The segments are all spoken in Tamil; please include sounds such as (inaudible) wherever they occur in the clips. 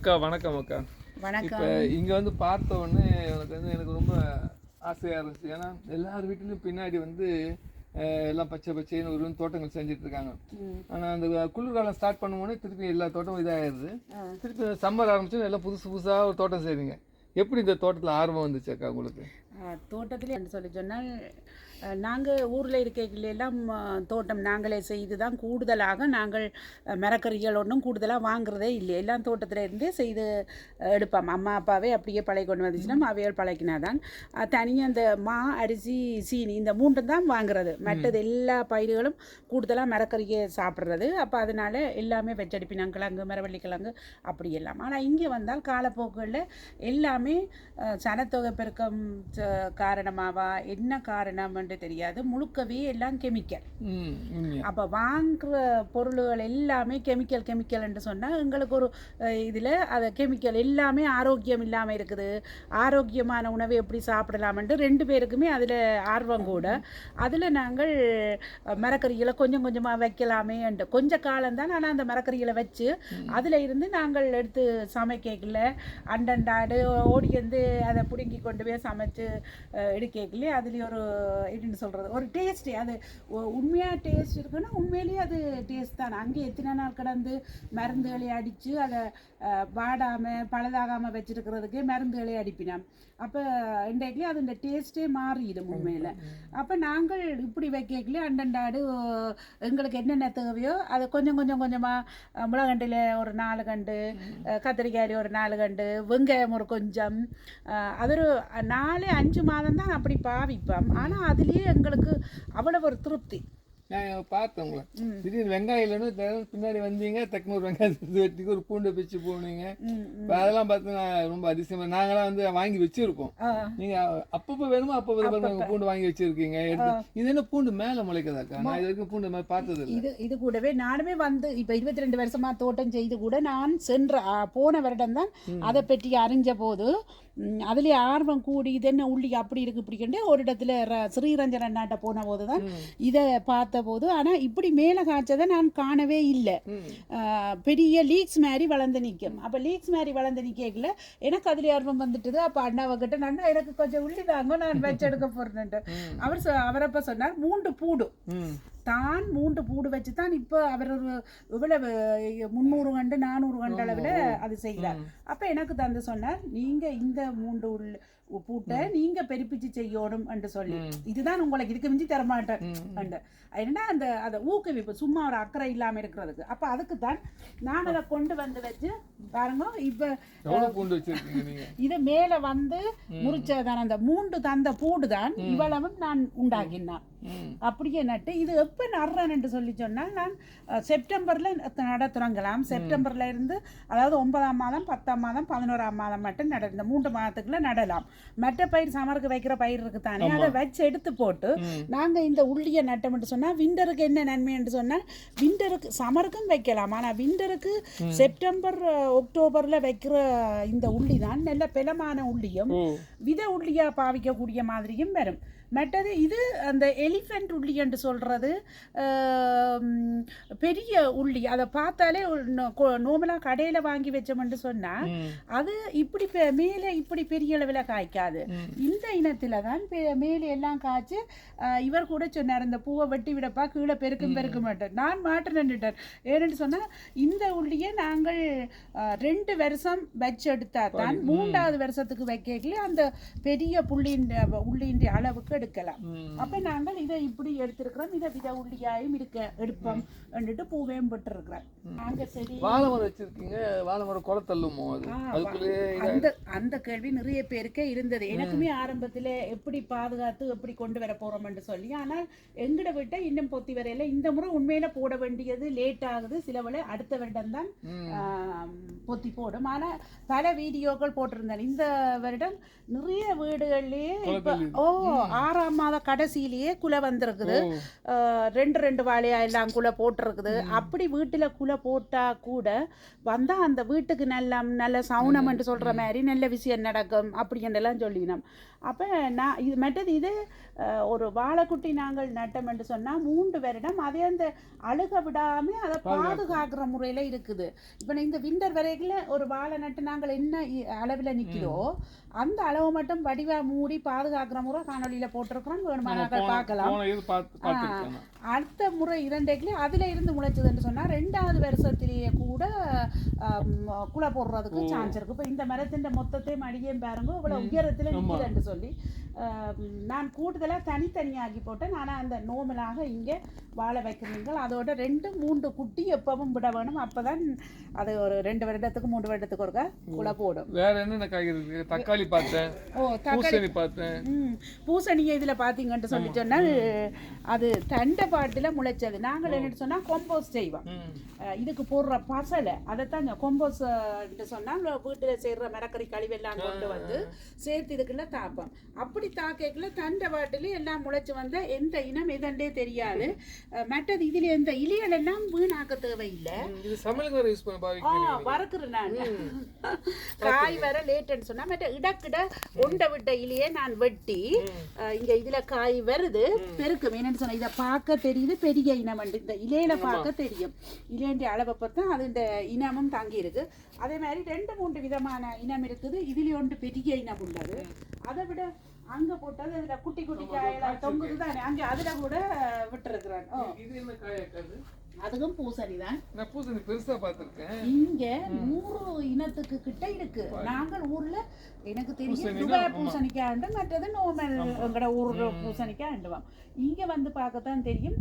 அக்கா வணக்கம் அக்கா. வணக்கம். இங்கே வந்து பார்த்த உடனே எனக்கு வந்து எனக்கு ரொம்ப ஆசையாக இருந்துச்சு. ஏன்னா எல்லார் வீட்டிலும் பின்னாடி வந்து எல்லாம் பச்சை பச்சைன்னு ஒரு தோட்டங்கள் செஞ்சுட்டு இருக்காங்க. ஆனால் அந்த குளிர்காலம் ஸ்டார்ட் பண்ணும்போது திருப்பி எல்லா தோட்டமும் இதாகிடுது திருப்பி சம்மர் ஆரம்பிச்சு எல்லாம் புதுசு புதுசாக ஒரு தோட்டம் செய்றீங்க. எப்படி இந்த தோட்டத்தில் ஆர்வம் வந்துச்சு அக்கா உங்களுக்கு? தோட்டத்தில் சொல்லி சொன்னால் நாங்கள் ஊரில் இருக்கைகள் எல்லாம் ஆ, தோட்டம் நாங்களே செய்து தான் கூடுதலாக நாங்கள் மரக்கறிகள் ஒன்றும் கூடுதலாக வாங்குறதே இல்லை எல்லாம் தோட்டத்தில் இருந்தே செய்து எடுப்போம். அம்மா அப்பாவே அப்படியே பழகி கொண்டு வந்துச்சுன்னா அவையால் பழக்கினாதான் தனியாக அந்த மா அரிசி சீனி இந்த மூன்றும் தான் வாங்குறது. மற்றது எல்லா பயிர்களும் கூடுதலாக மரக்கறியை சாப்பிட்றது. அப்போ அதனால எல்லாமே வெச்சடிப்பினாங்க கிழங்கு மரவள்ளி கிழங்கு அப்படி எல்லாம். ஆனால் இங்கே வந்தால் காலப்போக்குகளில் எல்லாமே சனத்தொகை பெருக்கம் ச- காரணமாவா? என்ன காரணம்ன்ட்டு தெரியாது. முழுக்கவே எல்லாம் கெமிக்கல். அப்போ வாங்குற பொருள்கள் எல்லாமே கெமிக்கல் கெமிக்கல்ன்ட்டு சொன்னால் எங்களுக்கு ஒரு இதில் அதை கெமிக்கல் எல்லாமே ஆரோக்கியம் இல்லாமல் இருக்குது. ஆரோக்கியமான உணவை எப்படி சாப்பிடலாம்ன்ட்டு ரெண்டு பேருக்குமே அதில் ஆர்வம் கூட. அதில் நாங்கள் மரக்கறிகளை கொஞ்சம் கொஞ்சமாக வைக்கலாமேன்ட்டு கொஞ்ச காலம்தான் ஆனால் அந்த மரக்கறிகளை வச்சு அதில் இருந்து நாங்கள் எடுத்து சமைக்கல அண்டண்டாடு ஓடி வந்து அதை பிடுங்கி கொண்டு போய் சமைச்சு அஹ், எடுக்கலையே அதுலேயும் ஒரு அப்படின்னு சொல்கிறது ஒரு டேஸ்ட்டு அது உண்மையாக டேஸ்ட் இருக்குன்னா உண்மையிலேயே அது டேஸ்ட் தான். அங்கே எத்தனை நாள் கடந்து மருந்துகளை அடித்து அதை வாடாமல் பழுதாகாமல் வச்சிருக்கிறதுக்கே மருந்துகளை அடிப்பினான் அப்போ இன்றைக்கு அது இந்த டேஸ்ட்டே மாறிடும் உண்மையில். அப்போ நாங்கள் இப்படி வைக்கல அண்டண்டாடு எங்களுக்கு என்னென்ன தேவையோ அதை கொஞ்சம் கொஞ்சம் கொஞ்சமாக முளகண்டில் ஒரு நாலு கண்டு கத்திரிக்காய் ஒரு நாலு கண்டு வெங்காயம் ஒரு கொஞ்சம் அது ஒரு நாலு அஞ்சு மாதம் தான் அப்படி பாவிப்போம். ஆனால் அதுலேயே எங்களுக்கு அவ்வளோ ஒரு திருப்தி. நான் பார்த்தேன் உங்களை. திடீர்னு வெங்காயம் இல்லைன்னு பின்னாடி வந்தீங்க டக்குனு ஒரு வெங்காயத்தை வெட்டிக்கு ஒரு பூண்டு பிச்சு போனீங்க. அதெல்லாம் பார்த்தீங்கன்னா ரொம்ப அதிசயமா நாங்களாம் வந்து வாங்கி வச்சிருக்கோம். நீங்க அப்பப்போ வேணுமோ அப்பப்போ பாருங்க, பூண்டு வாங்கி வச்சிருக்கீங்க எடுத்து. இது என்ன பூண்டு மேல முளைக்குதாக்கா நான் இது வரைக்கும் பூண்டு மாதிரி பார்த்தது இது இது கூடவே நானுமே வந்து இப்போ இருபத்தி ரெண்டு வருஷமா தோட்டம் செய்து கூட நான் சென்ற போன வருடம் தான் அதை பற்றி அறிஞ்ச போது அதுலயே ஆர்வம் கூடி இது என்ன உள்ளி அப்படி இருக்கு இப்படிக்கண்டு ஒரு இடத்துல ஸ்ரீரஞ்சன் அண்ணாட்ட போன போது தான் இதை பார்த்த போது ஆனால் இப்படி மேலே காய்ச்சதை நான் காணவே இல்லை. பெரிய லீக்ஸ் மாதிரி வளர்ந்து நிற்கும் அப்போ லீக்ஸ் மாதிரி வளர்ந்து நிற்கல எனக்கு அதில் ஆர்வம் வந்துட்டுது. அப்போ அண்ணாவை கிட்ட நான் எனக்கு கொஞ்சம் உள்ளி தாங்க நான் (laughs) வச்செடுக்க போறேன்ட்டு அவர் சொ- அவர் அப்போ சொன்னார் மூன்று பூடு. தான் மூன்று பூடு வச்சு தான் இப்போ அவர் ஒரு இவ்வளவு முந்நூறு கண்டு நானூறு கண்டு அளவில் அது செய்கிறார் அப்போ எனக்கு தந்து சொன்னார் நீங்க இந்த மூன்று உள்ள பூட்டை நீங்க பெருப்பிச்சு செய்யணும் என்று சொல்லி. இதுதான் உங்களுக்கு இதுக்கு மிஞ்சி தரமாட்டேன் அண்டு ஏன்னா அந்த அதை ஊக்குவிப்பு சும்மா ஒரு அக்கறை இல்லாம இருக்கிறதுக்கு. அப்ப அதுக்கு தான் நான் அதை கொண்டு வந்து வச்சு பாருங்க இப்ப இது மேல வந்து முறிச்சதான் அந்த மூன்று தந்த பூடு தான் இவ்வளவும் நான் உண்டாக்கினான். ம். அப்படியே நட்டு இது எப்போ நடுறேன்னு சொல்லி சொன்னால் நான் செப்டம்பர்ல நட தொடங்கலாம். செப்டம்பர்ல இருந்து அதாவது ஒன்பதாம் மாதம் பத்தாம் மாதம் பதினோராம் மாதம் மட்டும் நட இந்த மூன்று மாதத்துக்குள்ள நடலாம். மற்ற பயிர் சமருக்கு வைக்கிற பயிர் இருக்கு தானே அதை வச்சு எடுத்து போட்டு நாங்க இந்த உள்ளியை நட்டோம்னு சொன்னா விண்டருக்கு என்ன நன்மைன்னு சொன்னால் விண்டருக்கு சமருக்கும் வைக்கலாம். ஆனா விண்டருக்கு செப்டம்பர் அக்டோபர்ல வைக்கிற இந்த உள்ளி தான் நல்ல பெலமான உள்ளியும் வித உள்ளியா பாவிக்கக்கூடிய மாதிரியும் வரும். மற்றது இது அந்த எலிஃபெண்ட் உள்ளி என்று சொல்கிறது பெரிய உள்ளி. அதை பார்த்தாலே நோமலாக கடையில் வாங்கி வச்சோம்னு சொன்னால் அது இப்படி மேலே இப்படி பெரிய அளவில் காய்க்காது. இந்த இனத்தில் தான் மேலே எல்லாம் காய்ச்சி இவர் கூட சொன்னார் இந்த பூவை வெட்டி விடப்பா கீழே பெருக்கும் பெருக்க மாட்டேன் நான் மாட்டு நின்றுட்டேன். ஏன்னு சொன்னால் இந்த உள்ளியை நாங்கள் ரெண்டு வருஷம் வச்செடுத்தா தான் மூன்றாவது வருஷத்துக்கு வைக்கல அந்த பெரிய புள்ளியின் உள்ளியின் அளவுக்கு எடுக்கலாம். அப்ப நாங்கள் இதை இப்படி எடுத்திருக்கிறோம். இதை வித உள்ளியாயும் இருக்க. எடுப்போம். வந்துட்டு பூவையும் சரி வாழை மரம் வச்சிருக்கீங்க வாழை மரம் குலை தள்ளுமோ அது? அதுக்குள்ளேயே அந்த அந்த கேள்வி நிறைய பேருக்கே இருந்தது. எனக்குமே ஆரம்பத்துல எப்படி பாதுகாத்து எப்படி கொண்டு வர போறோம்னு சொல்லி. ஆனால் எங்கட விட்ட இன்னும் பொத்தி வரையில. இந்த முறை உண்மையில போட வேண்டியது லேட் ஆகுது. சிலவளை அடுத்த வருடம் தான் பொத்தி போடும். ஆனா பல வீடியோக்கள் போட்டிருந்தேன் இந்த வருடம் நிறைய வீடுகள்லயே ஓ ஆறாம் மாத கடைசியிலேயே குலை வந்திருக்குது. ரெண்டு ரெண்டு வாழையா எல்லாம் குலை போட்டிருக்குது. அப்படி வீட்டுல குலை குலை போட்டா கூட வந்தா அந்த வீட்டுக்கு நல்ல நல்ல சவுனம்னு சொல்ற மாதிரி நல்ல விஷயம் நடக்கும் அப்படின்றெல்லாம் சொல்லினோம். அப்ப நான் இது மற்றது இது ஒரு வாழைக்குட்டி நாங்கள் நட்டோம்னு சொன்னா மூன்று வருடம் அதே அந்த அழுக விடாம அதை பாதுகாக்கிற முறையில இருக்குது. இப்ப இந்த விண்டர் வரைக்கும் ஒரு வாழை நட்டு நாங்கள் என்ன அளவுல நிக்கிறோ அந்த அளவு மட்டும் வடிவா மூடி பாதுகாக்கிற முறை காணொளியில போட்டிருக்கிறோம். வேணுமா நாங்கள் பார்க்கலாம். அடுத்த முறை இரண்டைக்குள்ளே அதுல இருந்து முளைச்சதுன்னு சொன்னா ரெண்டாவது வருஷத்திலேயே கூட குலை போடுறதுக்கு சான்ஸ் இருக்கு. இப்போ இந்த மரத்தின் மொத்தத்தையும் அடியையும் பாருங்க இவ்வளவு உயரத்துல நிற்கிறேன்னு சொல்லி. நான் கூடுதலா தனித்தனியாகி போட்டேன். ஆனா அந்த நோமலாக இங்கே வாழ வைக்கிறீர்கள். அதோட ரெண்டு மூன்று குட்டி எப்பவும் விட வேணும். அப்பதான் அது ஒரு ரெண்டு வருடத்துக்கு மூன்று வருடத்துக்கு ஒருக்கா குலை போடும். வேற என்னென்ன காய்கறி தக்காளி பார்த்தேன். ஓ தக்காளி. பூசணி பார்த்தேன். ம். பூசணியை இதில் பார்த்தீங்கன்ட்டு சொல்லி சொன்னால் அது தண்டை பாட்டில் முளைச்சது. நாங்கள் என்ன சொன்னால் கொம்போஸ்ட் செய்வோம். இதுக்கு போடுற பசலை அதைத்தான் கொம்போஸ்ட் சொன்னால் வீட்டில் செய்கிற மரக்கறி கழிவெல்லாம் கொண்டு வந்து சேர்த்து இதுக்குள்ள தாப்போம். அப்படி தாக்கைக்குள்ள தண்டை பாட்டில் எல்லாம் முளைச்சு வந்த எந்த இனம் எதண்டே தெரியாது. மற்றது இதில் எந்த இலைகள் எல்லாம் வீணாக்க தேவையில்லை. வறுக்கிறேன் நான். காய் வர லேட்டுன்னு சொன்னா மற்ற இடக்கிட உண்டை விட்ட இலையே நான் வெட்டி இங்க இதுல காய் வருது பெருக்கும். என்னன்னு சொன்னா இதை பார்க்க தெரியுது பெரிய இனம். இந்த இலையில பார்க்க தெரியும். இலையண்டி அளவை பார்த்தா அது இந்த இனமும் தங்கி இருக்கு. அதே மாதிரி ரெண்டு மூன்று விதமான இனம் இருக்குது. இதுல ஒன்று பெரிய இனம் உள்ளது. அதை விட அங்க போட்டது அதுல குட்டி குட்டி காயெல்லாம் தொங்குது தானே அங்க அதுல கூட விட்டுருக்குறேன் அதுவும் பூசணி தான் நான் பூசணி பெருசா பார்த்திருக்கேன். இங்க நூறு இனத்துக்கு கிட்ட இருக்கு. நாங்கள் ஊர்ல எனக்கு தெரியும் துபாய். பூசணிக்காய் உண்டு மற்றது நோமல் எங்கட ஊர்ல பூசணிக்காய் உண்டுவாம் இங்க வந்து பார்க்கத்தான் தெரியும்.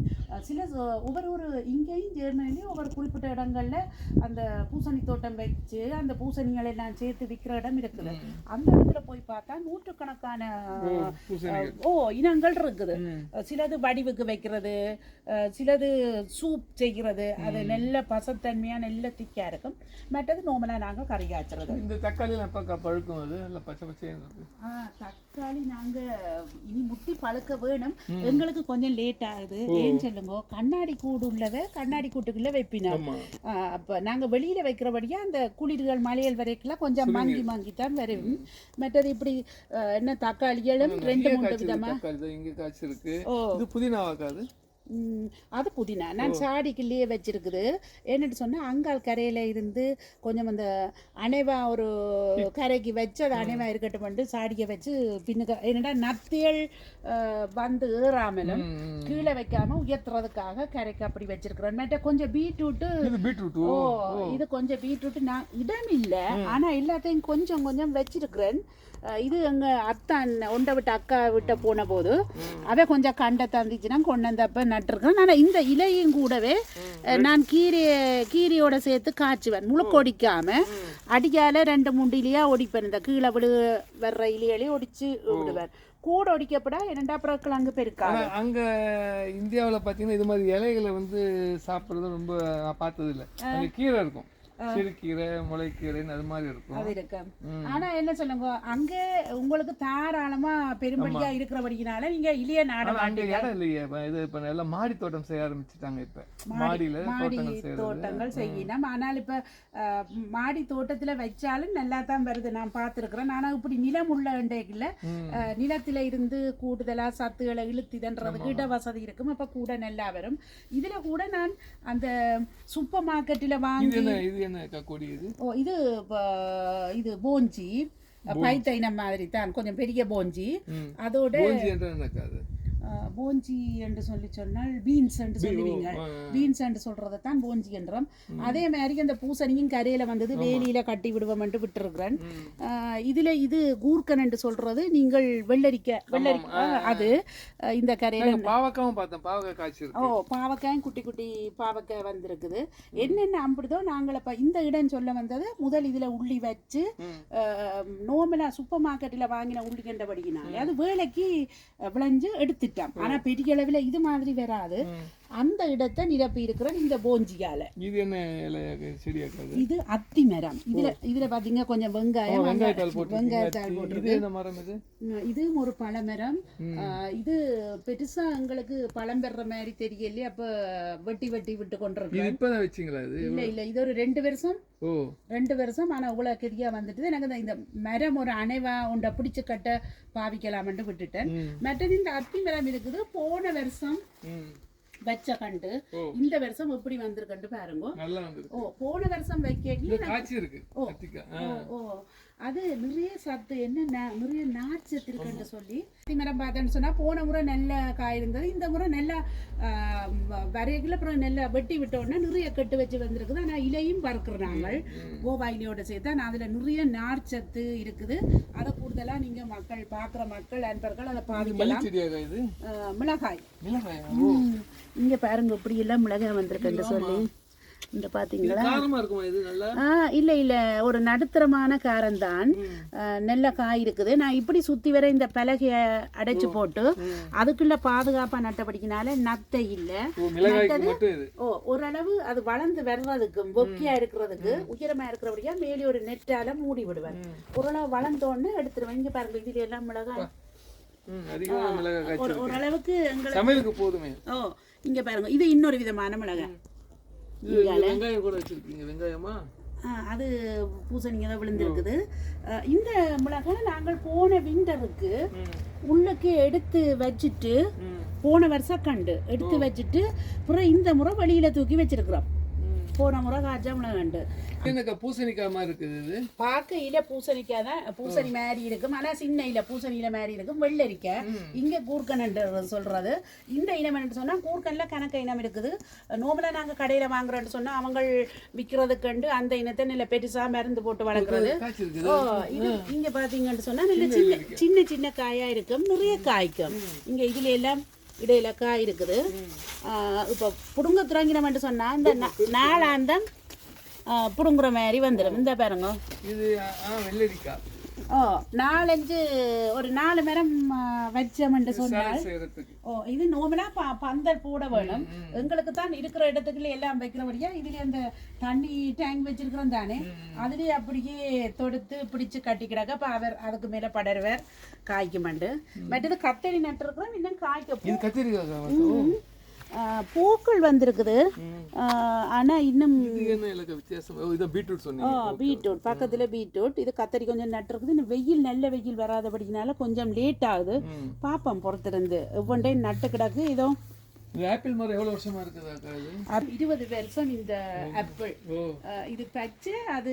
சில ஒவ்வொரு ஒரு இங்கேயும் ஜெர்மனிலையும் ஒவ்வொரு குறிப்பிட்ட இடங்கள்ல அந்த பூசணி தோட்டம் வச்சு அந்த பூசணிகளை எல்லாம் சேர்த்து விற்கிற இடம் இருக்குது. அந்த இடத்துல போய் பார்த்தா நூற்றுக்கணக்கான ஓ, இனங்கள் இருக்குது. சிலது வடிவுக்கு வைக்கிறது சிலது சூப் செய்கிறது. அது நல்ல பசத்தன்மையா நல்ல திக்கா இருக்கும். மற்றது நோமலா நாங்க கறி காய்ச்சறது. இந்த தக்காளி பழுக்கும் அது? நல்லா பச்சை பச்சையாக ஆ, தக்காளி நாங்க இனி முட்டி பழுக்க வேணும். எங்களுக்கு கொஞ்சம் லேட் ஆகுது. ஏன் சொல்லுங்க? கண்ணாடி கூடு உள்ளத கண்ணாடி கூட்டுக்குள்ள வைப்பினோம் அப்ப நாங்க வெளியில வைக்கிறபடியா அந்த குளிர்கள் மலையல் வரைக்கும் கொஞ்சம் மங்கி மங்கி தான் வரும். மற்றது இப்படி என்ன தக்காளிகளும் ரெண்டு மூணு காய்ச்சல் விதமா தக்காளி தான் இங்க காய்ச்சி இருக்கு ஓ. இது புதினாவாக்காது ம், அது புதினா. நான் சாடிக்குள்ளேயே வச்சிருக்குது. என்னட்டு சொன்னா அங்கால் கரையில இருந்து கொஞ்சம் அந்த அணைவா ஒரு கரைக்கு வச்சு அது அணைவா இருக்கட்டும் வந்து சாடியை வச்சு பின்னுக்கு என்னடா நத்தியல் வந்து ஏறாமலும். கீழே வைக்காம உயர்த்துறதுக்காக கரைக்கு அப்படி வச்சிருக்கிறேன் கொஞ்சம் பீட்ரூட்டு பீட்ரூட் ஓ இது கொஞ்சம் பீட்ரூட் நான் இடம் இல்ல ஆனா எல்லாத்தையும் கொஞ்சம் கொஞ்சம் வச்சிருக்கிறேன். இது எங்க அத்தான் ஒண்டை விட்டு அக்கா விட்ட போன போது அவ கொஞ்சம் கண்டை தந்துச்சுன்னா கொண்டு வந்தப்ப நட்டிருக்கேன் ஆனா இந்த இலையும் கூடவே நான் கீரையை கீரையோட சேர்த்து காய்ச்சுவேன். முழுக்கொடிக்காம அடிக்கால ரெண்டு மூன்று இலையா ஒடிப்பேன். இந்த கீழே விடு வர்ற இலையிலையும் ஒடிச்சு விடுவேன். கூட ஒடிக்கப்படா இரண்டா அப்புறம் கிழங்கு பெருக்கா ஆனா அங்க இந்தியாவுல பாத்தீங்கன்னா இது மாதிரி இலைகளை வந்து சாப்பிடுறது ரொம்ப நான் பார்த்தது இல்ல அங்க கீரை இருக்கும். சிறுகீரை முளைக்கீரைன்னு அது மாதிரி இருக்கும். அது இருக்கு. ஆனா என்ன சொல்லுங்க அங்க உங்களுக்கு தாராளமா பெரும்படியா இருக்கிறபடினால நீங்க இளைய நாட ஆனா அங்க இடம் இல்லையே. இது இப்ப எல்லாம் மாடி தோட்டம் செய்ய ஆரம்பிச்சுட்டாங்க இப்ப. மாடியில மாடி தோட்டங்கள் செய்யணும். ஆனால் இப்ப மாடி தோட்டத்துல வச்சாலும் நல்லா தான் வருது. நான் பார்த்துருக்குறேன். ஆனா இப்படி நிலம் உள்ள இண்டைக்குல ம். நிலத்தில இருந்து கூடுதலா சத்துக்களை இழுத்திதன்றதுக்கு இட வசதி இருக்கும். அப்ப கூட நல்லா வரும். இதுல கூட நான் அந்த சூப்பர் மார்க்கெட்டில் வாங்கி என்ன இது கொடி ஓ இது போஞ்சி. பைத்தைனம் மாதிரி தான். கொஞ்சம் பெரிய போஞ்சி. அதோட போஞ்சி போஞ்சி என்று சொல்லி சொன்னால் பீன்ஸ் என்று சொல்லுவீங்க. பீன்ஸ் என்று சொல்றதை தான் போஞ்சி என்றோம். அதே மாதிரி அந்த பூசணியும் கரையில வந்தது வேலியில கட்டி விடுவோம் என்று விட்டுருக்கிறேன். இதுல இது கூர்க்கன் என்று சொல்றது நீங்கள் வெள்ளரிக்க வெள்ளரி அஹ், அது இந்த கரையில நாங்க பாவக்காவும் பார்த்தேன் பாவக்காய் காய்ச்சி ஓ பாவக்காயும் குட்டி குட்டி பாவக்காய் வந்திருக்குது. என்னென்ன அம்பிடுதோ நாங்கள் இப்போ இந்த இடம் சொல்ல வந்தது முதல் இதில் உள்ளி வச்சு. நோமலா சூப்பர் மார்க்கெட்டில் வாங்கின உள்ளி கண்டபடினாலே அது வேலைக்கு விளைஞ்சு ஆனால் பெரிய அளவில் இது மாதிரி வராது. அந்த இடத்தை நிரப்பி இருக்கிற இந்த போஞ்சியால. இது என்ன செடியாக்காது? இது அத்தி மரம். இதுல இதுல பாத்தீங்க கொஞ்சம் வெங்காயம் வெங்காயத்தாள் போட்டு இதுவும் ஒரு பழமரம். இது பெருசா எங்களுக்கு பழம் பெற மாதிரி தெரியல அப்ப வெட்டி வெட்டி விட்டு கொண்டிருக்கோம் இப்பதான் வச்சிங்களா இது? இல்ல இல்ல இது ஒரு ரெண்டு வருஷம். ஓ. ரெண்டு வருஷம் ஆனா இவ்வளவு கெதியா வந்துட்டு எனக்கு இந்த- மரம் ஒரு அணைவா உண்ட பிடிச்சு கட்ட பாவிக்கலாம்னு விட்டுட்டேன். மற்றது இந்த அத்தி மரம் இருக்குது. போன வருஷம் வச்ச கண்டு. இந்த வருஷம் எப்படி வந்திருக்கண்டு பாருங்க. ஓ போன வருஷம் வைக்க ஓ. ஓ. அது நிறைய சத்து என்ன நிறைய நார்ச்சத்து இருக்குன்னு சொல்லி மரம் பார்த்தேன்னு சொன்னா போன முறை நல்ல காய் இருந்தது இந்த முறை நல்லா வரையில அப்புறம் நல்லா வெட்டி விட்ட உடனே நிறைய கட்டு வச்சு வந்திருக்குது. ஆனா இலையும் பறக்குறாங்க. கோவா இலையோட சேர்த்து. ஆனா அதுல நிறைய நார்ச்சத்து இருக்குது. அதை கூடுதலா நீங்க மக்கள் பார்க்குற மக்கள் நண்பர்கள் அதை பாதிக்கலாம். மிளகாய். மிளகாயா. இங்க பாருங்க இப்படி எல்லாம் மிளகாய் வந்திருக்குன்னு சொல்லி. இந்த பாத்தீங்களா? ஆ இல்ல இல்ல. ஒரு நடுத்தரமான காரம்தான். நல்ல காய் இருக்குது. நான் இப்படி சுத்தி வர இந்த பலகைய அடைச்சு போட்டு அதுக்குள்ள பாதுகாப்பா நட்டபடிக்கினால நத்தை இல்ல. இது? ஓ ஓரளவு அது வளர்ந்து வர்றதுக்கு பொக்கியா இருக்கிறதுக்கு உயரமா இருக்கிறபடியா மேலே ஒரு நெட்டால மூடி விடுவேன். ஓரளவு வளர்ந்தோன்னு எடுத்துருவேன். இங்க பாருங்க இதுல எல்லாம் மிளகாய். ஓரளவுக்கு எங்களுக்கு சமையலுக்கு போதுமே. ஓ இங்க பாருங்க இது இன்னொரு விதமான மிளகாய். வெங்காயம் கூட வச்சிருக்கீங்க வெங்காயமா? அது பூசணிங்க தான் விழுந்திருக்குது. இந்த மிளகாய் நாங்கள் போன விண்டருக்கு உள்ளுக்கு எடுத்து வச்சுட்டு போன வருஷம் கண்டு எடுத்து வச்சுட்டு அப்புறம் இந்த முறை வெளியில தூக்கி வச்சிருக்கிறோம். போன முறை காய்ச்சா மிளகாண்டு எனக்கு பூசணிக்காய் மாதிரி இருக்குது இது? பார்க்க இல பூசணிக்காய் தான் பூசணி மாதிரி இருக்கும். ஆனா சின்ன இல பூசணி இல மாதிரி இருக்கும். வெள்ளரிக்காய் இங்க கூர்க்கன்ன்ற சொல்றது. இந்த இனம் என்னன்னு சொன்னா கூர்க்கன்ல கணக்க இனம் இருக்குது. நோமலா நாங்க கடையில வாங்குறோம்னு சொன்னா அவங்க விற்கிறதுக்கண்டு அந்த இனத்தை நல்ல பெருசா மருந்து போட்டு வளர்க்குறது. இது இங்க பாத்தீங்கன்னு சொன்னா நல்ல சின்ன சின்ன சின்ன காயா இருக்கும். நிறைய காய்க்கும். இங்க இதுல எல்லாம் இடையில காய் இருக்குது இப்போ பிடுங்க புடுங்க துறங்கினோம்னு சொன்னா இந்த நா- நாளாந்தம் பிடுங்குற புடுங்குற மாதிரி வந்துடும் இந்த பாருங்க. இது வெள்ளரிக்காய் ஓ நாலஞ்சு ஒரு நாலு மரம் ஆ, வச்சோம்னு சொன்னா சாலை செய்யறதுக்கு. ஓ இது ப பந்தல் போட வேணும். எங்களுக்கு தான் இருக்கிற இடத்துக்குள்ள எல்லாம் வைக்கிறபடியா இதுல அந்த தண்ணி டேங்க் வச்சிருக்கிறோம் தானே. அதுலயே அப்படியே தொடுத்து பிடிச்சு கட்டி கிடக்க அப்ப அவர் அதுக்கு மேல படருவார் காய்க்க மாண்டு. மற்றது கத்தரி நட்டுருக்கிறோம் இன்னும் காய்க்க பூக்கள் வந்திருக்குது. ஆ, ஆனா இன்னும் பீட்ரூட் பக்கத்துல பீட்ரூட். இது கத்தரி கொஞ்சம் நட்டுருக்குது. இன்னும் வெயில் நல்ல வெயில் வராதபடினால கொஞ்சம் லேட் ஆகுது. பாப்போம் பொறுத்திருந்து. ஒவ்வொன்றையும் நட்டு கிடக்கு இதோ இந்த ஆப்பிள் மரம் எவ்வளவு வருஷமா இருக்குது இருபது வருஷம் இந்த ஆப்பிள். இது பச்சை அது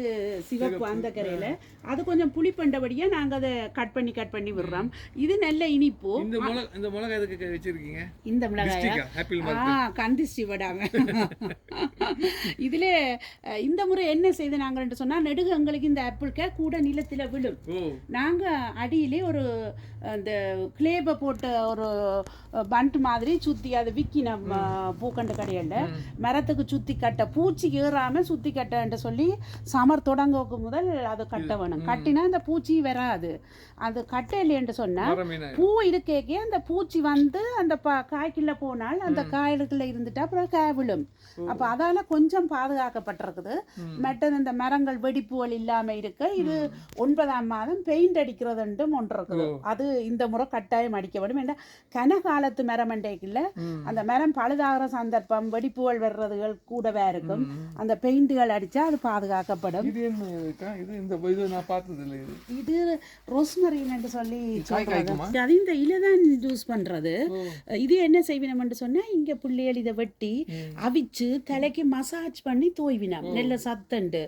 சிவப்பு அந்த கரையில. அது கொஞ்சம் புளிப்பண்டபடியா நாங்க அதை கட் பண்ணி கட் பண்ணி விடுறோம். இது நல்ல இனிப்பு. இந்த மிளகா இந்த மிளகா எதுக்கு வச்சிருக்கீங்க? இந்த மிளகாய? ஆ கந்திஷ்டி விடாம இதுல இந்த முறை என்ன செய்து நாங்கள்ட்டு சொன்னா நெடுகு எங்களுக்கு இந்த ஆப்பிள்க கூட நிலத்துல விழும். நாங்க அடியிலே ஒரு அந்த கிளேபை போட்ட ஒரு பண்ட் மாதிரி சுத்தி அதை விக்கி நம்ம பூக்கண்டு கடையில மரத்துக்கு சுத்தி கட்ட பூச்சி ஏறாம சுத்தி கட்டன்ட்டு சொல்லி சமர் தொடங்க முதல் அதை கட்ட வேணும். கட்டினா அந்த பூச்சி வராது. அது கட்ட இல்லைன்னு சொன்னா மரம் மீனா. பூ இருக்கேக்கே அந்த பூச்சி வந்து அந்த ப காய்க்குள்ள போனால் அந்த காய்க்குள்ள இருந்துட்டா அப்புறம் காய் விழும் அப்ப அதால கொஞ்சம் பாதுகாக்கப்பட்டிருக்குது. மற்றது இந்த மரங்கள் வெடிப்புகள் இல்லாம இருக்க இது ஒன்பதாம் மாதம் பெயிண்ட் அடிக்கிறதுன்ட்டும் ஒன்று இருக்குது. அது இந்த முறை கட்டாயம் அடிக்க வேண்டும். ஏன்னா கனகாலத்து மரம் அண்டைக்குள்ள அந்த மரம் பழுதாகிற சந்தர்ப்பம் வெடிப்புகள் வர்றதுகள் கூடவே இருக்கும். அந்த பெயிண்டுகள் அடிச்சா அது பாதுகாக்கப்படும். இது என்ன இருக்கா? இது இந்த இது நான் பார்த்தது இல்லை இது. இது ரோஸ்மரின் என்று சொல்லி அது இந்த இலை தான் யூஸ் பண்றது. இது என்ன செய்வினம்னு சொன்னா இங்க புள்ளியல் இதை வெட்டி அவிச்சு தலைக்கு மசாஜ் பண்ணி தோய்வினம் நெல்ல சத்தண்டு.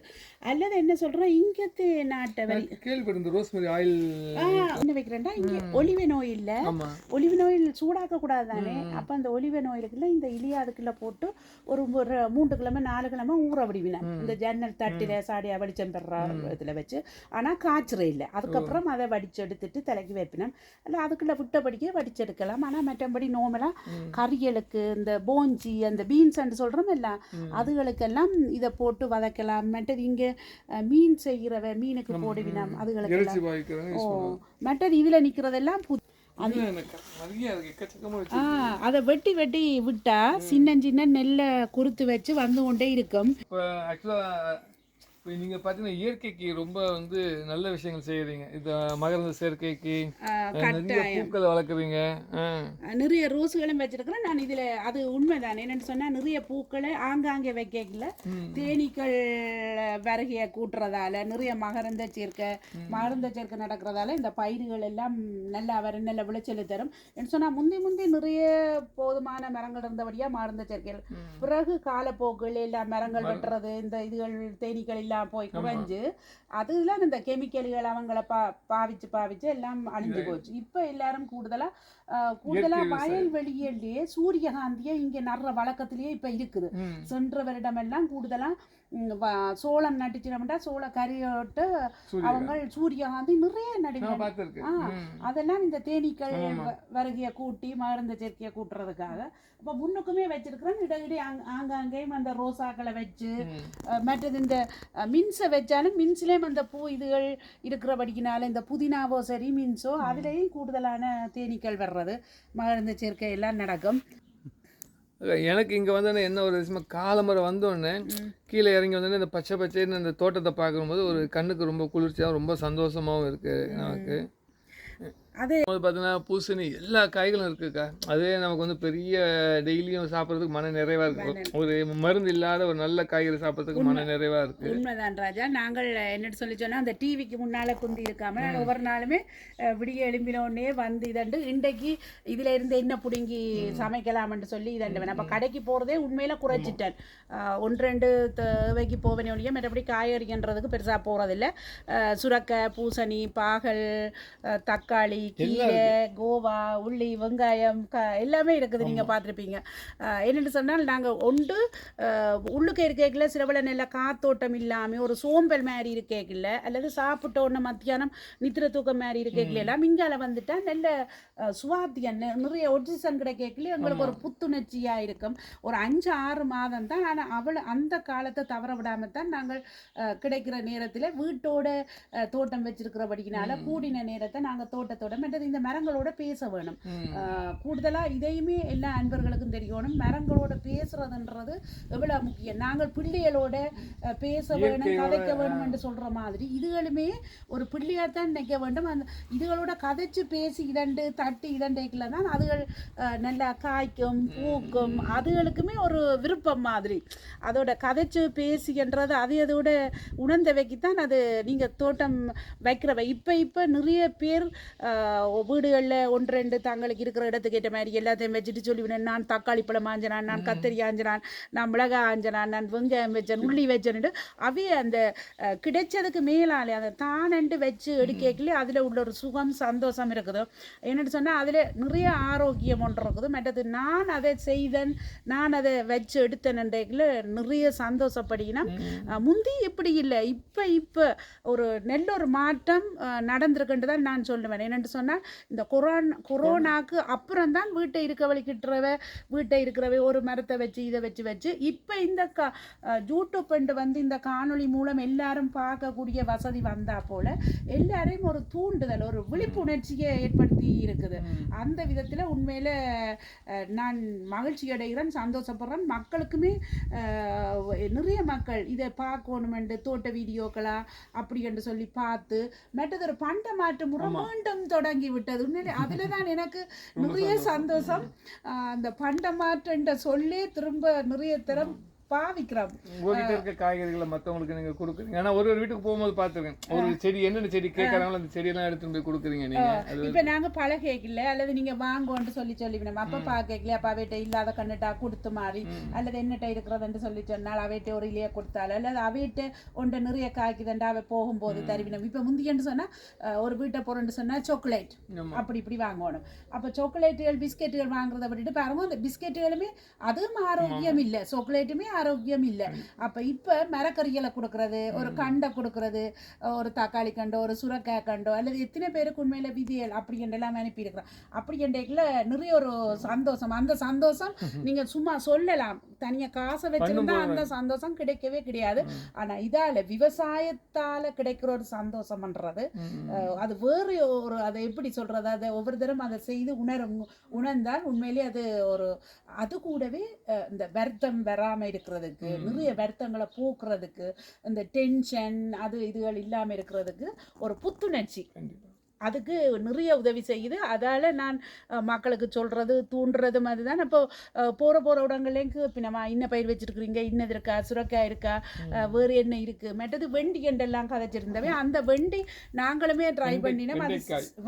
அல்லது என்ன சொல்றோம் இங்கத்து நாட்டை வரி கேள்விப்பட்ட ரோஸ்மெரி ஆயில் என்ன வைக்கிறேன்டா இங்க ஒலிவன் ஆயில் ஆமா. ஒலிவன் ஆயில் சூடாக்க கூடாது தானே அப்ப அந்த ஒலிவன் ஆயிலுக்குள்ள இந்த இலியா அதுக்குள்ள போட்டு ஒரு மூன்று கிழமை நாலு கிழமை ஊற விடுவினேன். இந்த ஜன்னல் தட்டில சாடியா வடிச்சம் பெற இதுல வச்சு. ஆனா காய்ச்சற இல்லை. அதுக்கப்புறம் அதை வடிச்சு எடுத்துட்டு தலைக்கு வைப்பினேன். இல்லை அதுக்குள்ள விட்டபடிக்கே வடிச்செடுக்கலாம். ஆனா மற்றபடி நோமலா கறிகளுக்கு இந்த போஞ்சி அந்த பீன்ஸ் சொல்றோம் எல்லாம் அதுகளுக்கெல்லாம் இதை போட்டு வதக்கலாம். மற்றது இங்க மீன் செய்கிறவ மீனுக்கு போடுவினம். பாய்க்கிறேன் ஓ. மற்றது இதுல நிக்கிறதெல்லாம் பு அது வெட்டி வெட்டி விட்டா சின்ன சின்ன நெல்லை குறுத்து வச்சு வந்து கொண்டே இருக்கும். இப்போ நீங்கள் பார்த்தீங்கன்னா இயற்கைக்கு ரொம்ப வந்து நல்ல விஷயங்கள் செய்கிறீங்க இது மகரந்த சேர்க்கைக்கு நிறைய பூக்களை வளர்க்குறீங்க. நிறைய ரோஸுகளும் வச்சிருக்கிறேன். நான் இதுல அது உண்மைதான்? என்னன்னு சொன்னா நிறைய பூக்களை ஆங்காங்கே வைக்கல தேனீக்கள் வருகையை கூட்டுறதால நிறைய மகரந்த சேர்க்கை மகரந்த சேர்க்கை நடக்கிறதால இந்த பயிர்கள் எல்லாம் நல்லா வர நல்ல விளைச்சல் தரும். என்ன சொன்னா முந்தி முந்தி நிறைய போதுமான மரங்கள் இருந்தபடியா மகரந்த சேர்க்கைகள். பிறகு காலப்போக்கில் எல்லாம் மரங்கள் வெட்டுறது இந்த இதுகள் தேனீக்கள் எல்லாம் போய் குறைஞ்சு அதுலாம் இந்த கெமிக்கல்கள் அவங்கள பா பாவிச்சு பாவிச்சு எல்லாம் அழிஞ்சு போச்சு. இப்போ எல்லாரும் கூடுதலா ஆஹ், கூடுதலா வயல்வெளியிலேயே சூரியகாந்தியே இங்க நடுற வழக்கத்திலேயே இப்ப இருக்குது. சென்ற வருடமெல்லாம் கூடுதலா சோளம் நட்டுச்சினோம்னா சோள சூரியகாந்தி. அவங்க சூரியகாந்தி நிறைய ம். அதெல்லாம் இந்த தேனீக்கள் வருகையை கூட்டி மருந்து சேர்க்கையை கூட்டுறதுக்காக. அப்ப முன்னுக்குமே வச்சிருக்கிறேன் இடையிடையே ஆங் ஆங்காங்கேயும் அந்த ரோசாக்களை வச்சு மற்றது இந்த மின்ஸை வச்சாலும் மின்ஸ்லேயும் அந்த பூ இதுகள் இருக்கிறபடிக்கினால இந்த புதினாவோ சரி மின்ஸோ அதுலேயும் கூடுதலான தேனீக்கள் வர்றது. மருந்து சேர்க்கை எல்லாம் நடக்கும். எனக்கு இங்கே வந்தோடனே என்ன ஒரு விஷயமா காலம்பரை வந்தோடனே கீழே இறங்கி வந்தோடனே இந்த பச்சை பச்சைன்னு அந்த தோட்டத்தை பார்க்கும்போது ஒரு கண்ணுக்கு ரொம்ப குளிர்ச்சியாகவும் ரொம்ப சந்தோஷமாகவும் இருக்குது நமக்கு அது பார்த்தீங்கன்னா பூசணி எல்லா காய்களும் இருக்குக்கா. அதே நமக்கு வந்து பெரிய டெய்லியும் சாப்பிட்றதுக்கு மன நிறைவாக இருக்கு. ஒரு மருந்து இல்லாத ஒரு நல்ல காய்கறி சாப்பிட்றதுக்கு மன நிறைவாக இருக்கு. உண்மைதான் ராஜா. நாங்கள் என்னட்டு சொல்லி சொன்னா அந்த டிவிக்கு முன்னால குந்தி இருக்காம ஒவ்வொரு நாளுமே விடிய எழும்பின உடனே வந்து இதண்டு இன்றைக்கு இதுல இருந்து என்ன பிடுங்கி சமைக்கலாம்னு சொல்லி இதண்டு. அப்ப கடைக்கு போறதே உண்மையில குறைச்சிட்டேன். ஒன்று ரெண்டு தேவைக்கு போவேனே ஒழிய மற்றபடி காய்கறின்றதுக்கு பெருசா போறதில்ல. அஹ், சுரக்காய் பூசணி பாகல் தக்காளி கீரை கோவா உள்ளி வெங்காயம் க எல்லாமே இருக்குது நீங்க பார்த்துருப்பீங்க. என்னென்னு சொன்னால் நாங்க ஒன்று உள்ளுக்கு இருக்கேக்கில் சிலவள நல்ல காத்தோட்டம் இல்லாமல் ஒரு சோம்பல் மாதிரி இருக்கேக்கில்ல அல்லது சாப்பிட்ட உடனே மத்தியானம் நித்திர தூக்கம் மாதிரி இருக்கேக்கில் எல்லாம் இங்கால வந்துட்டா நல்ல சுவாத்தியம் நிறைய ஒட்சிசன் கிடைக்கல எங்களுக்கு ஒரு புத்துணர்ச்சியா இருக்கும். ஒரு அஞ்சு ஆறு மாதம் தான் ஆனால் அவளை அந்த காலத்தை தவற விடாம தான் நாங்கள் கிடைக்கிற நேரத்தில் வீட்டோட தோட்டம் வச்சிருக்கிறபடினால கூடின நேரத்தை நாங்கள் தோட்டத்தோட மற்றது இந்த மரங்களோட பேச வேணும். ம். ஆஹ் கூடுதலா இதையுமே எல்லா அன்பர்களுக்கும் தெரியணும். மரங்களோட பேசுறதுன்றது எவ்வளவு முக்கியம்? நாங்கள் பிள்ளைகளோட பேச வேணும் கதைக்க வேணும் என்று சொல்ற மாதிரி இதுகளுமே ஒரு பிள்ளையாத்தான் நினைக்க வேண்டும். அந்த இதுகளோட கதைச்சு பேசி இதண்டு தட்டி இதண்டைக்குள்ள தான் அதுகள் நல்லா காய்க்கும் பூக்கும். அதுகளுக்குமே ஒரு விருப்பம் மாதிரி. அதோட கதைச்சு பேசின்றது அது அதோட உணர்ந்தவைக்குத்தான் அது நீங்க தோட்டம் வைக்கிறவ. இப்ப இப்ப நிறைய பேர் வீடுகளில் ஒன்று ரெண்டு தங்களுக்கு இருக்கிற இடத்துக்கு ஏற்ற மாதிரி எல்லாத்தையும் வச்சுட்டு சொல்லிவினேன் நான் தக்காளி பழம் ஆஞ்சினான் நான் கத்தரி ஆஞ்சினான் நான் மிளகா ஆஞ்சினான் நான் வெங்காயம் வச்சேன் உள்ளி வச்சேன்ட்டு அவே அந்த கிடைச்சதுக்கு மேலாலே அதை தானண்டு வச்சு எடுக்கல அதில் உள்ள ஒரு சுகம் சந்தோஷம் இருக்குது. என்னட்டு சொன்னால் அதில் நிறைய ஆரோக்கியம் ஒன்று இருக்குது. மற்றது நான் அதை செய்தேன் நான் அதை வச்சு எடுத்தேன்ன்றதுல நிறைய சந்தோஷப்படினா முந்தி இப்படி இல்லை. இப்போ இப்போ ஒரு நல்ல ஒரு மாற்றம் நடந்திருக்குன்ட்டு தான் நான் சொல்லுவேன். என்னென்னு சொன்னால் இந்த கொரோனா கொரோனாக்கு அப்புறம் தான் வீட்டை இருக்க வலிக்கிட்டுறவ வீட்டை இருக்கிறவ ஒரு மரத்தை வச்சு இதை வச்சு வச்சு இப்போ இந்த க யூடியூப் என்று வந்து இந்த காணொளி மூலம் எல்லாரும் பார்க்கக்கூடிய வசதி வந்தா போல எல்லாரையும் ஒரு தூண்டுதல் ஒரு விழிப்புணர்ச்சியை ஏற்படுத்தி இருக்குது. அந்த விதத்தில் உண்மையில நான் மகிழ்ச்சி அடைகிறேன் சந்தோஷப்படுறேன். மக்களுக்குமே நிறைய மக்கள் இதை பார்க்கணுமென்று தோட்ட வீடியோக்களா அப்படி என்று சொல்லி பார்த்து மற்றது ஒரு பண்ட மாற்று முறை மீண்டும் தொடங்கி விட்டது உண்மையிலே அதில் தான் எனக்கு நிறைய சந்தோஷம். அந்த பண்ட மாற்றுன்ற சொல்லி திரும்ப நிறைய திறம் பாவிக்கிறோம் உங்ககிட்ட இருக்க காய்கறிகளை மற்றவங்களுக்கு நீங்க கொடுக்குறீங்க. ஆனா ஒரு ஒரு வீட்டுக்கு போகும்போது பார்த்துருக்கேன் ஒரு செடி என்னென்ன செடி கேட்கறாங்களோ அந்த செடியெல்லாம் எடுத்துட்டு போய் கொடுக்குறீங்க நீங்க. அது இப்ப நாங்க பழகல அல்லது நீங்க வாங்கோன்னு சொல்லி சொல்லிவிடும் அப்ப பாக்கல அப்ப அவைட்ட இல்லாத கண்ணுட்டா கொடுத்து மாறி அல்லது என்னட்ட இருக்கிறதுன்னு சொல்லி சொன்னால் அவைட்ட ஒரு இலைய கொடுத்தாள் அல்லது அவைட்ட ஒன்றை நிறைய காய்க்குதுண்டா அவை போகும்போது தருவினம். இப்ப முந்தியன்னு சொன்னா அஹ், ஒரு வீட்டை போறேன்னு சொன்னா சாக்லேட். அப்படி இப்படி வாங்கணும். அப்ப சாக்லேட்டுகள் பிஸ்கெட்டுகள் வாங்குறத விட்டுட்டு பாருங்க அந்த பிஸ்கெட்டுகளுமே அதுவும் ஆரோக்கியம் இல்லை சாக்லேட்டுமே ஆரோக்கியம் இல்லை. அப்ப இப்ப மரக்கறிகளை கொடுக்கறது ஒரு கண்டை கொடுக்கறது ஒரு தக்காளி கண்டோ ஒரு சுரக்காய் கண்டோ அல்லது எத்தனை பேருக்கு உண்மையில விதியல் அப்படி என்றெல்லாம் அனுப்பியிருக்கிறோம். அப்படி என்றைக்குல நிறைய ஒரு சந்தோஷம். அந்த சந்தோஷம் நீங்க சும்மா சொல்லலாம். தனியா காசை வச்சிருந்தா அந்த சந்தோஷம் கிடைக்கவே கிடையாது. ஆனா இதால விவசாயத்தால கிடைக்கிற ஒரு சந்தோஷம்ன்றது அது வேறு ஒரு அதை எப்படி சொல்றது? அதை ஒவ்வொரு தரம் அதை செய்து உணரும் உணர்ந்தால் உண்மையிலேயே அது ஒரு அது கூடவே இந்த வருத்தம் வராம இருக்கிறதுக்கு நிறைய வருத்தங்களை போக்குறதுக்கு இந்த டென்ஷன் அது இதுகள் இல்லாம இருக்கிறதுக்கு ஒரு புத்துணர்ச்சி. அதுக்கு நிறைய உதவி செய்யுது. அதால நான் மக்களுக்கு சொல்றது தூண்டுறது மாதிரி தான் இப்போ போற இடங்கள்லேயும் இப்போ நம்ம இன்ன பயிர் வச்சிருக்கிறீங்க? இன்னது இருக்கா? சுரக்காய் இருக்கா? வேறு என்ன இருக்கு? மற்றது வெண்டி கண்டெல்லாம் கதைச்சிருந்தவே அந்த வெண்டி நாங்களுமே ட்ரை பண்ணினோம். அது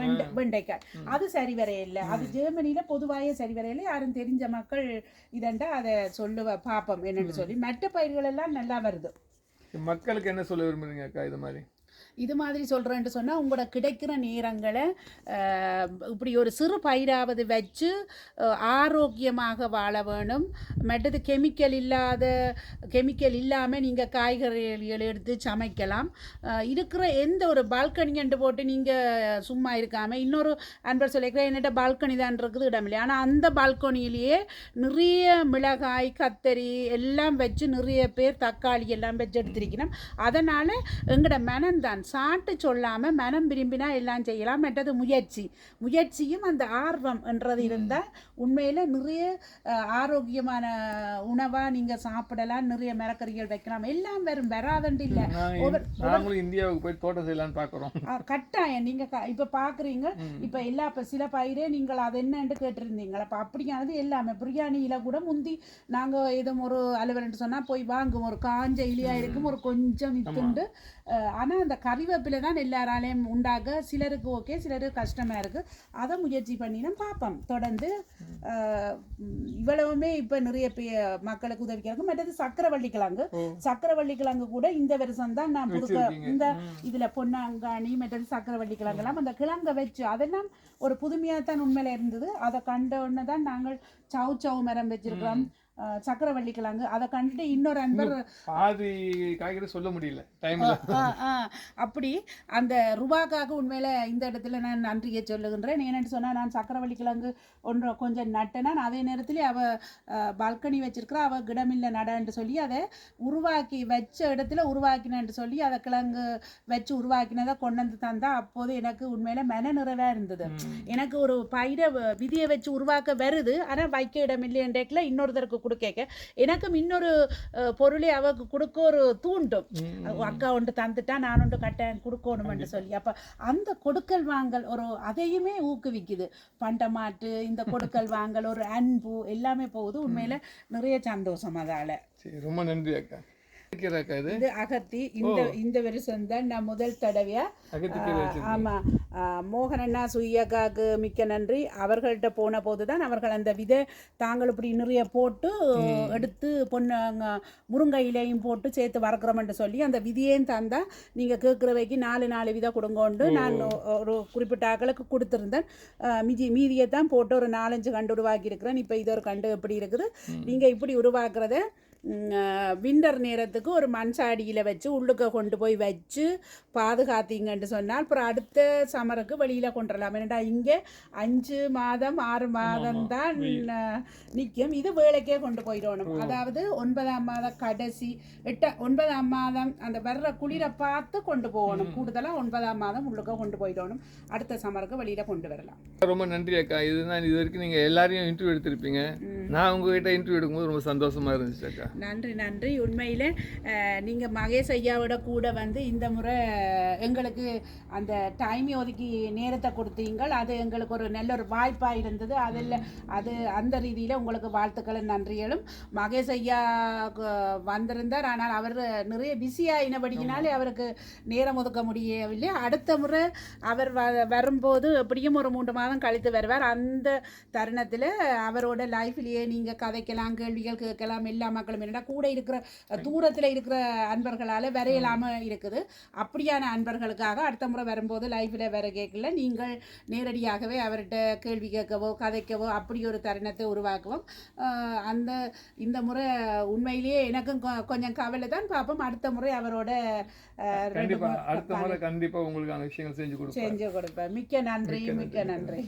வெண்டை வெண்டைக்காய். அது சரி வரையில்லை அது ஜெர்மனியில பொதுவாக சரி வரையில. யாரும் தெரிஞ்ச மக்கள் இதண்டா அதை சொல்லுவ பாப்போம். என்னன்னு சொல்லி. மற்ற பயிர்கள் எல்லாம் நல்லா வருது. மக்களுக்கு என்ன சொல்ல விரும்புறீங்க அக்கா இது மாதிரி? இது மாதிரி சொல்கிறேன்ட்டு சொன்னால் உங்களோட கிடைக்கிற நேரங்களை இப்படி ஒரு சிறு பயிராவது வச்சு ஆரோக்கியமாக வாழ வேணும். மற்றது கெமிக்கல் இல்லாத கெமிக்கல் இல்லாமல் நீங்கள் காய்கறிகள் எடுத்து சமைக்கலாம். இருக்கிற எந்த ஒரு பால்கனிங்கண்டு போட்டு நீங்கள் சும்மா இருக்காமல் இன்னொரு அன்பர் சொல்லிக்கிறேன் என்னட்ட பால்கனி தான் இருக்குது இடமில்லை ஆனால் அந்த பால்கனியிலேயே நிறைய மிளகாய் கத்தரி எல்லாம் வச்சு நிறைய பேர் தக்காளி எல்லாம் வச்சு எடுத்திருக்கணும். அதனால் எங்களோட மனம்தான் சாட்டு சொல்லாமல் மனம் விரும்பினா எல்லாம் செய்யலாம் மற்றது முயற்சி. முயற்சியும் அந்த ஆர்வம் என்றது இருந்தால் உண்மையில் நிறைய ஆரோக்கியமான உணவாக நீங்கள் சாப்பிடலாம் நிறைய மரக்கறிகள் வைக்கலாம். எல்லாம் வரும் வராதண்டு இல்லை. இந்தியாவுக்கு போய் தோட்டம் செய்யலாம்னு பாக்குறோம். ஆ, கட்டாயம். நீங்க க- இப்ப பாக்குறீங்க இப்ப எல்லா இப்ப சில பயிரே நீங்கள் அது என்னன்னு கேட்டிருந்தீங்களா? அப்ப அப்படியானது எல்லாமே. பிரியாணியில கூட முந்தி நாங்க ஏதோ ஒரு அலுவலன்ட்டு சொன்னா போய் வாங்குவோம் ஒரு காஞ்ச இலியா இருக்கும் ஒரு கொஞ்சம் வித்துண்டு அஹ், ஆனா அந்த கறிவேப்பிலை தான் எல்லாராலையும் உண்டாக சிலருக்கு ஓகே சிலருக்கு கஷ்டமா இருக்கு. அதை முயற்சி பண்ணினா பார்ப்போம். தொடர்ந்து இவ்வளவுமே இப்ப நிறைய பே மக்களுக்கு உதவிக்கிறாங்க மற்றது சக்கரவள்ளி கிழங்கு. சக்கரவள்ளி கிழங்கு கூட இந்த வருஷம் தான் நான் புதுக்க. இந்த இதுல பொன்னாங்காணி மற்றது சக்கரவள்ளி கிழங்கெல்லாம் அந்த கிழங்க வச்சு அதெல்லாம் ஒரு புதுமையா தான் உண்மையில இருந்தது. அதை கண்ட உடனே தான் நாங்கள் சவு சவு மரம் வச்சிருக்கிறோம். சக்கரவள்ளி கிழங்கு அதை கண்டுட்டு இன்னொரு அன்பர் பாதி காய்கறி சொல்ல முடியல. டைம்ல அப்படி அந்த ரூபாக்காக உண்மையில இந்த இடத்துல நான் நன்றியை சொல்லுகின்றேன். ஏன்னு சொன்னா நான் சக்கரவள்ளி கிழங்கு ஒன்று கொஞ்சம் நட்டேனா அதே நேரத்தில் அவ பால்கனி வச்சிருக்கிறா அவ கிடமில்ல நடன்னு சொல்லி அதை உருவாக்கி வச்ச இடத்துல உருவாக்கினேன்னு சொல்லி அதை கிழங்கு வச்சு உருவாக்கினதை கொண்டு வந்து தந்தா அப்போது எனக்கு உண்மையில மன நிறைவா இருந்தது. எனக்கு ஒரு பயிரை விதியை வச்சு உருவாக்க வருது. ஆனா வைக்க இடம் இல்லைன்றேக்கில் இன்னொருத்தருக்கு கொடுக்க எனக்கும் இன்னொரு பொருளை அவக்கு கொடுக்க ஒரு தூண்டும். அக்கா ஒன்று தந்துட்டா நான் ஒன்று கட்டேன் கொடுக்கணும்னு சொல்லி. அப்ப அந்த கொடுக்கல் வாங்கல் ஒரு அதையுமே ஊக்குவிக்குது. பண்டமாட்டு இந்த கொடுக்கல் (laughs) வாங்கல் ஒரு அன்பு எல்லாமே போகுது. உண்மையில நிறைய சந்தோஷம் அதால. ரொம்ப நன்றி அக்கா. இது? அகத்தி. இந்த இந்த வருஷம் தான் நான் முதல் தடவையா அகத்திக்கீரை வச்சிருக்கீங்க. ஆமா. ஆ, மோகனண்ணா சுய்யக்காக்கு மிக்க நன்றி. அவர்கள்ட்ட போன போது தான் அவர்கள் அந்த விதை தாங்கள் இப்படி நிறைய போட்டு எடுத்து பொண்ணு முருங்கை இலையும் போட்டு சேர்த்து வறக்கிறோம்னு சொல்லி அந்த விதியையும் தந்தா நீங்க கேட்குறவைக்கு நாலு நாலு விதை கொடுங்கோண்டு நான் ஒரு குறிப்பிட்ட ஆக்களுக்கு கொடுத்துருந்தேன். மிதி மீதியை தான் போட்டு ஒரு நாலஞ்சு கண்டு உருவாக்கி இருக்கிறேன் இப்போ இது ஒரு கண்டு எப்படி இருக்குது? நீங்க இப்படி உருவாக்குறத விண்டர் நேரத்துக்கு ஒரு மண் சாடியில் வச்சு உள்ளுக்க கொண்டு போய் வச்சு பாதுகாத்தீங்கன்னு சொன்னால் அப்புறம் அடுத்த சமருக்கு வெளியில் கொண்டுடலாம் ஏன்னா இங்கே அஞ்சு மாதம் ஆறு மாதம் தான் நிற்கும் இது வேலைக்கே கொண்டு போயிடணும். அதாவது ஒன்பதாம் மாதம் கடைசி எட்ட ஒன்பதாம் மாதம் அந்த வர்ற குளிரை பார்த்து கொண்டு போகணும். கூடுதலாக ஒன்பதாம் மாதம் உள்ளுக்க கொண்டு போயிடணும். அடுத்த சமருக்கு வெளியில் கொண்டு வரலாம். ரொம்ப நன்றி அக்கா. இதுதான் இது வரைக்கும் நீங்க எல்லாரையும் இன்டர்வியூ எடுத்திருப்பீங்க. நான் உங்ககிட்ட இன்டர்வியூ எடுக்கும்போது ரொம்ப சந்தோஷமா இருந்துச்சு அக்கா. நன்றி நன்றி. உண்மையில் நீங்கள் மகேஷ் ஐயாவோட கூட வந்து இந்த முறை எங்களுக்கு அந்த டைம் ஒதுக்கி நேரத்தை கொடுத்தீங்கள். அது எங்களுக்கு ஒரு நல்ல ஒரு வாய்ப்பாக இருந்தது. அதில் அது அந்த ரீதியில் உங்களுக்கு வாழ்த்துக்களும் நன்றிகளும். மகேஷ் ஐயா கு- வந்திருந்தார். ஆனால் அவர் நிறைய பிஸியாகினபடியினாலே அவருக்கு நேரம் ஒதுக்க முடியவில்லை. அடுத்த முறை அவர் வ வரும்போது எப்படியும் ஒரு மூன்று மாதம் கழித்து வருவார். அந்த தருணத்தில் அவரோட லைஃப்லேயே நீங்கள் கதைக்கலாம் கேள்விகள் கேட்கலாம். எல்லா மக்களும் என்னடா கூட இருக்கிற தூரத்தில் இருக்கிற அன்பர்களால் வரையலாமல் இருக்குது. அப்படியான அன்பர்களுக்காக அடுத்த முறை வரும்போது லைஃப்பில் வர கேட்கல. நீங்கள் நேரடியாகவே அவர்கிட்ட கேள்வி கேட்கவோ கதைக்கவோ அப்படி ஒரு தருணத்தை உருவாக்குவோம் அந்த இந்த முறை உண்மையிலேயே எனக்கும் கொஞ்சம் கவலை தான். பார்ப்போம் அடுத்த முறை அவரோட அடுத்த முறை கண்டிப்பா உங்களுக்கான விஷயங்கள் செஞ்சு கொடுப்பேன். செஞ்சு கொடுப்பேன். மிக்க நன்றி மிக்க நன்றி.